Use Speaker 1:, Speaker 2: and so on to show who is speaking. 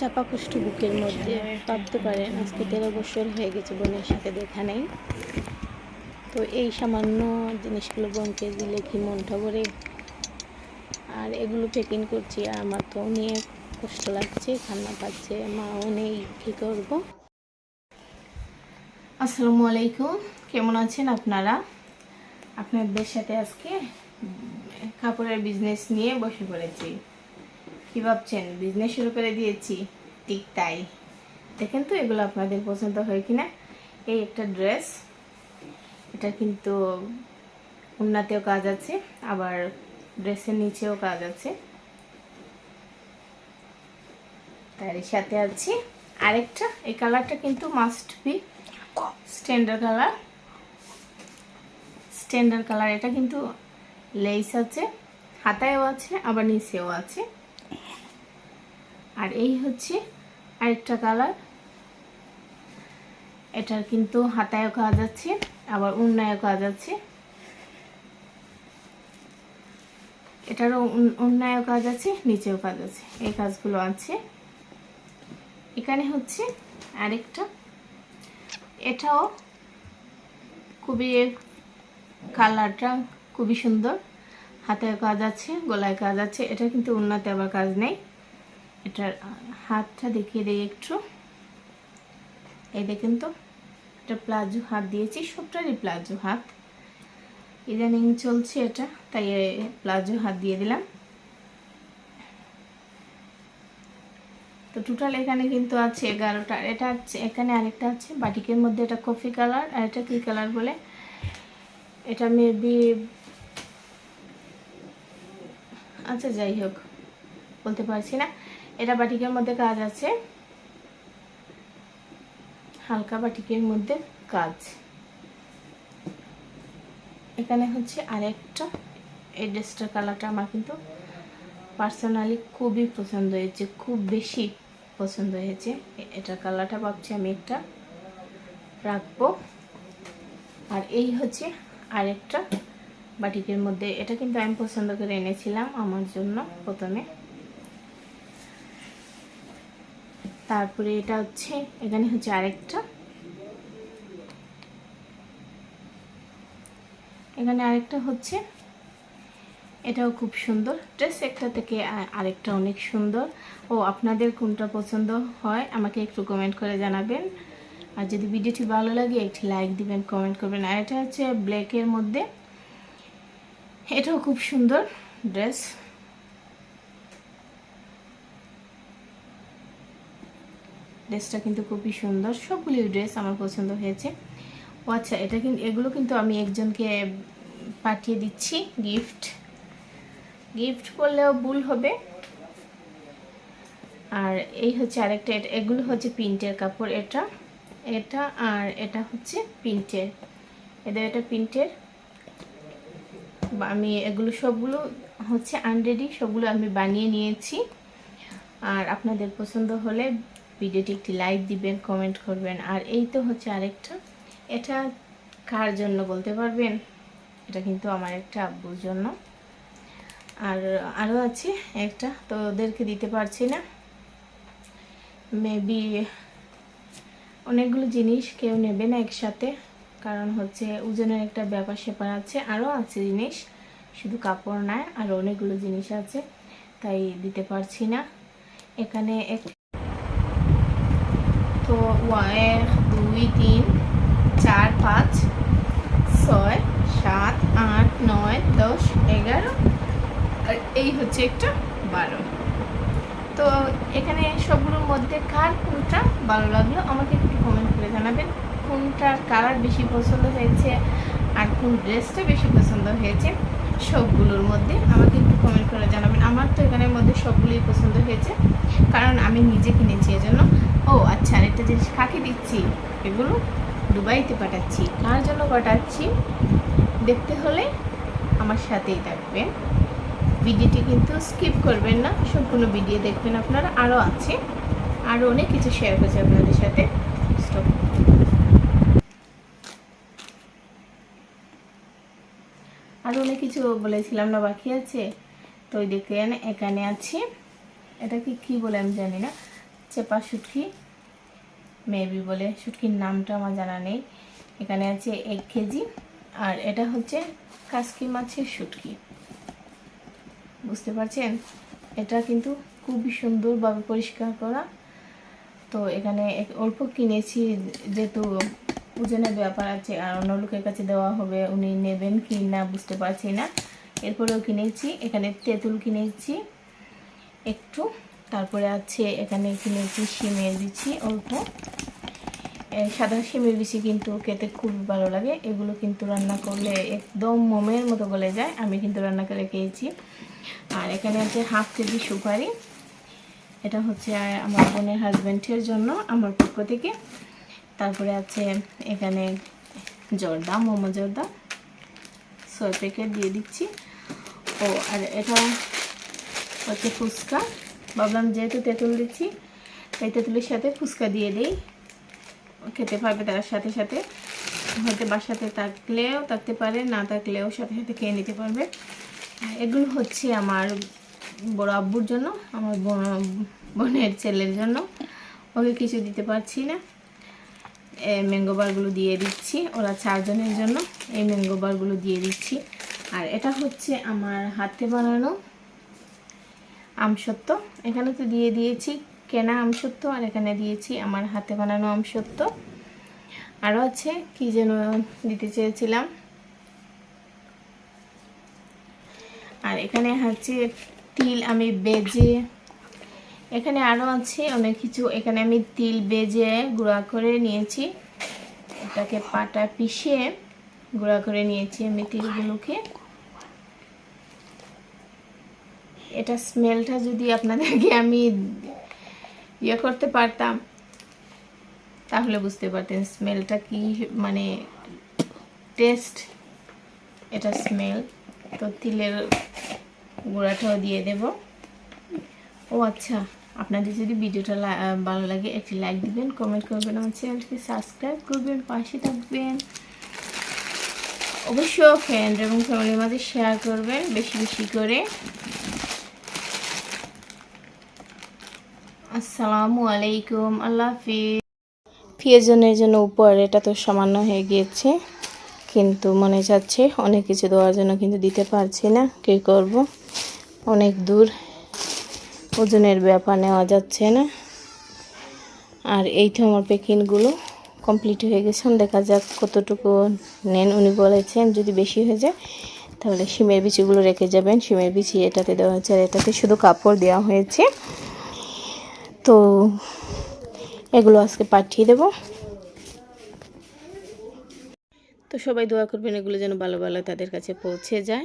Speaker 1: চাপা কুষ্ঠ বুকের মধ্যে ভাবতে পারেন আজকে তেরো বছর হয়ে গেছে বোনের সাথে দেখা নেই তো এই সামান্য জিনিসগুলো বোনকে দিলে কি মনটা করে আর এগুলো প্যাকিং করছি আর আমার তো নিয়ে কষ্ট লাগছে খান্না পাচ্ছে মাও নেই কী করব আসসালামু আলাইকুম কেমন আছেন আপনারা আপনাদের সাথে আজকে কাপড়ের বিজনেস নিয়ে বসে পড়েছি কি ভাবছেন বিজনেস শুরু করে দিয়েছি ঠিক তাই দেখেন তো এগুলো আপনাদের পছন্দ হয় কিনা এই একটা ড্রেস এটা কিন্তু উন্নাতেও কাজ আছে আবার ড্রেসের নিচেও কাজ আছে তার সাথে আছে আরেকটা এই কালারটা কিন্তু must be standard colour standard colour এটা কিন্তু লেস আছে হাতায়ও আছে আবার নিচেও আছে আর এই হচ্ছে আরেকটা কালার এটার কিন্তু হাতায়ও কাজ আছে আবার উন্নায়ও কাজ আছে এটারও উন্নায়ও কাজ আছে নিচেও কাজ আছে এই কাজগুলো আছে এখানে হচ্ছে আরেকটা এটাও খুবই কালারটা খুবই সুন্দর হাতে কাজ আছে গলায় কাজ আছে এটা কিন্তু উন্নতি আবার কাজ নেই এটার হাতটা দেখিয়ে দেয় একটু এই দেখেন তো এটা প্লাজো হাত দিয়েছি সবটারই প্লাজো হাত ইদানিং চলছে এটা তাই প্লাজো হাত দিয়ে দিলাম তো টোটাল এখানে কিন্তু আছে এগারোটা এটা আছে এখানে আরেকটা আছে বাটিকের মধ্যে এটা কফি কালার আর এটা কী কালার বলে এটা মেবি আচ্ছা যাই হোক বলতে পারছি না এটা বাটিকের মধ্যে কাজ আছে হালকা বাটিকের মধ্যে কাজ এখানে হচ্ছে আরেকটা এই ড্রেসটার কালারটা আমার কিন্তু পার্সোনালি খুবই পছন্দ হয়েছে খুব বেশি পছন্দ হয়েছে এটা কালারটা ভাবছি আমি একটা রাখবো আর এই হচ্ছে আরেকটা বাটিকের মধ্যে এটা কিন্তু আমি পছন্দ করে এনেছিলাম আমার জন্য প্রথমে তারপরে এটা হচ্ছে এখানে হচ্ছে আরেকটা এখানে আরেকটা হচ্ছে এটাও খুব সুন্দর ড্রেস একটা থেকে আরেকটা অনেক সুন্দর ও আপনাদের কোনটা পছন্দ হয় আমাকে একটু কমেন্ট করে জানাবেন আর যদি ভিডিওটি ভালো লাগে একটি লাইক দিবেন কমেন্ট করবেন আর এটা হচ্ছে ব্ল্যাকের মধ্যে এটাও খুব সুন্দর ড্রেস ড্রেসটা কিন্তু খুবই সুন্দর সবগুলি ড্রেস আমার পছন্দ হয়েছে ও আচ্ছা এটা কিন্তু এগুলো কিন্তু আমি একজনকে পাঠিয়ে দিচ্ছি গিফট গিফট করলেও ভুল হবে আর এই হচ্ছে আরেকটা এগুলো হচ্ছে প্রিন্টের কাপড় এটা এটা আর এটা হচ্ছে প্রিন্টের এদের এটা প্রিন্টের আমি এগুলো সবগুলো হচ্ছে আনরেডি সবগুলো আমি বানিয়ে নিয়েছি আর আপনাদের পছন্দ হলে ভিডিওটি একটি লাইক দিবেন কমেন্ট করবেন আর এই তো হচ্ছে আরেকটা এটা কার জন্য বলতে পারবেন এটা কিন্তু আমার একটা আব্বুর জন্য আর আরও আছে একটা তো ওদেরকে দিতে পারছি না মেবি অনেকগুলো জিনিস কেউ নেবে না একসাথে কারণ হচ্ছে ওজনের একটা ব্যাপার স্যাপার আছে আরও আছে জিনিস শুধু কাপড় নয় আর অনেকগুলো জিনিস আছে তাই দিতে পারছি না এখানে এক তো এক দুই তিন চার পাঁচ ছয় সাত আট নয় দশ এগারো আর এই হচ্ছে একটা বারো তো এখানে সবগুলোর মধ্যে কার কোনটা ভালো লাগলো আমাকে একটু কমেন্ট করে জানাবেন কোনটার কালার বেশি পছন্দ হয়েছে আর কোন ড্রেসটা বেশি পছন্দ হয়েছে সবগুলোর মধ্যে আমাকে একটু কমেন্ট করে জানাবেন আমার তো এখানের মধ্যে সবগুলোই পছন্দ হয়েছে কারণ আমি নিজে কিনেছি এজন্য ও আচ্ছা আরেকটা জিনিস কাকে দিচ্ছি এগুলো দুবাইতে পাঠাচ্ছি কার জন্য পাঠাচ্ছি দেখতে হলে আমার সাথেই থাকবেন ভিডিওটি কিন্তু স্কিপ করবেন না সম্পূর্ণ ভিডিও দেখবেন আপনারা আরও আছে আরও অনেক কিছু শেয়ার করছে আপনাদের সাথে আর অনেক কিছু বলেছিলাম না বাকি আছে তো ওই দেখেন এখানে আছি এটা কি বলে আমি জানি না চেপা সুটকি মেবি বলে সুটকির নামটা আমার জানা নেই এখানে আছে এক কেজি আর এটা হচ্ছে কাসকি মাছের সুটকি বুঝতে পারছেন এটা কিন্তু খুবই সুন্দরভাবে পরিষ্কার করা তো এখানে অল্প কিনেছি যেহেতু ওজনের ব্যাপার আছে আর অন্য লোকের কাছে দেওয়া হবে উনি নেবেন কি না বুঝতে পারছি না এরপরেও কিনেছি এখানে তেঁতুল কিনেছি একটু তারপরে আছে এখানে কিনেছি শিমের বিচি অল্প সাদা শিমের বিচি কিন্তু খেতে খুবই ভালো লাগে এগুলো কিন্তু রান্না করলে একদম মোমের মতো গলে যায় আমি কিন্তু রান্না করে খেয়েছি আর এখানে আছে হাফ কেজি সুপারি এটা হচ্ছে আমার বোনের হাজব্যান্ডের জন্য আমার পক্ষ থেকে তারপরে আছে এখানে জর্দা মোমো জর্দা সয় প্যাকেট দিয়ে দিচ্ছি ও আর এটা হচ্ছে ফুচকা ভাবলাম যেহেতু তেঁতুল দিচ্ছি তাই তেঁতুলের সাথে ফুচকা দিয়ে দিই খেতে পারবে তার সাথে সাথে হয়তো বাসাতে থাকলেও থাকতে পারে না থাকলেও সাথে সাথে খেয়ে নিতে পারবে এগুলো হচ্ছে আমার বড় আব্বুর জন্য আমার বোনের ছেলের জন্য ওকে কিছু দিতে পারছি না ম্যাঙ্গো বারগুলো দিয়ে দিচ্ছি ওরা চারজনের জন্য এই ম্যাঙ্গো বারগুলো দিয়ে দিচ্ছি আর এটা হচ্ছে আমার হাতে বানানো আমসত্ব এখানে তো দিয়ে দিয়েছি কেনা আমসত্ব আর এখানে দিয়েছি আমার হাতে বানানো আমসত্ব আরও আছে কি যেন দিতে চেয়েছিলাম আর এখানে হচ্ছে তিল আমি বেজে এখানে আরও আছে অনেক কিছু এখানে আমি তিল বেজে গুঁড়া করে নিয়েছি এটাকে পাটা পিষিয়ে গুঁড়া করে নিয়েছি আমি তিলগুলোকে এটা স্মেলটা যদি আপনাদেরকে আমি ইয়ে করতে পারতাম তাহলে বুঝতে পারতেন স্মেলটা কি মানে টেস্ট এটা স্মেল তো তিলের গুঁড়াটাও দিয়ে দেবো ও আচ্ছা আপনাদের যদি ভিডিওটা ভালো লাগে একটি লাইক দিবেন কমেন্ট করবেন আমার চ্যানেলটিকে সাবস্ক্রাইব করবেন পাশে থাকবেন অবশ্য ফ্রেন্ড এবং ফ্যামিলির মাঝে শেয়ার করবেন বেশি বেশি করে আসসালামু আলাইকুম আল্লাহ হাফিজ প্রিয়জনের জন্য উপহার এটা তো সামান্য হয়ে গিয়েছে কিন্তু মনে যাচ্ছে অনেক কিছু দেওয়ার জন্য কিন্তু দিতে পারছি না কী করব অনেক দূর ওজনের ব্যাপার নেওয়া যাচ্ছে না আর এই তো আমার প্যাকিংগুলো কমপ্লিট হয়ে গেছে দেখা যাক কতটুকু নেন উনি বলেছেন যদি বেশি হয়ে যায় তাহলে সিমের বিচিগুলো রেখে যাবেন সিমের বিচি এটাতে দেওয়া হয়েছে আর এটাতে শুধু কাপড় দেওয়া হয়েছে তো এগুলো আজকে পাঠিয়ে দেব তো সবাই দোয়া করবেন এগুলো যেন ভালো ভালো তাদের কাছে পৌঁছে যায়